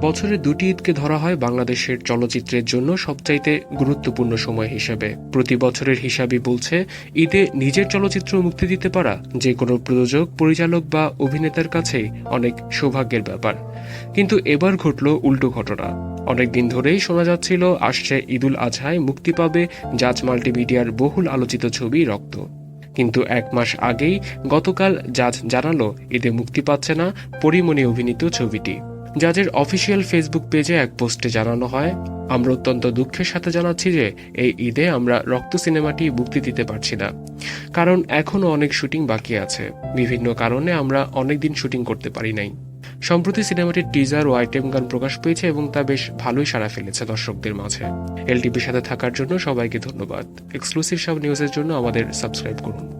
বছরে দুটি ঈদকে ধরা হয় বাংলাদেশের চলচ্চিত্রের জন্য সবচাইতে গুরুত্বপূর্ণ সময় হিসেবে। প্রতি বছরের হিসাবই বলছে, ঈদে নিজের চলচ্চিত্র মুক্তি দিতে পারা যে কোনো প্রযোজক, পরিচালক বা অভিনেতার কাছেই অনেক সৌভাগ্যের ব্যাপার। কিন্তু এবার ঘটল উল্টো ঘটনা। অনেকদিন ধরেই শোনা যাচ্ছিল, আসছে ঈদুল আজহায় মুক্তি পাবে জাজ মাল্টিমিডিয়ার বহুল আলোচিত ছবি রক্ত। কিন্তু এক মাস আগেই গতকাল জাজ জানালো, ঈদে মুক্তি পাচ্ছে না পরিমণি অভিনীত ছবিটি। জাজের অফিসিয়াল ফেসবুক পেজে এক পোস্টে জানানো হয়, আমরা অত্যন্ত দুঃখের সাথে জানাচ্ছি যে এই ঈদে আমরা রক্ত সিনেমাটি মুক্তি দিতে পারছি না। কারণ এখনও অনেক শুটিং বাকি আছে। বিভিন্ন কারণে আমরা অনেক দিন শুটিং করতে পারি নাই। সম্প্রতি সিনেমাটির টিজার ও আইটেম গান প্রকাশ পেয়েছে এবং তা বেশ ভালোই সাড়া ফেলেছে দর্শকদের মাঝে। এলটিপির সাথে থাকার জন্য সবাইকে ধন্যবাদ। এক্সক্লুসিভ সব নিউজের জন্য আমাদের সাবস্ক্রাইব করুন।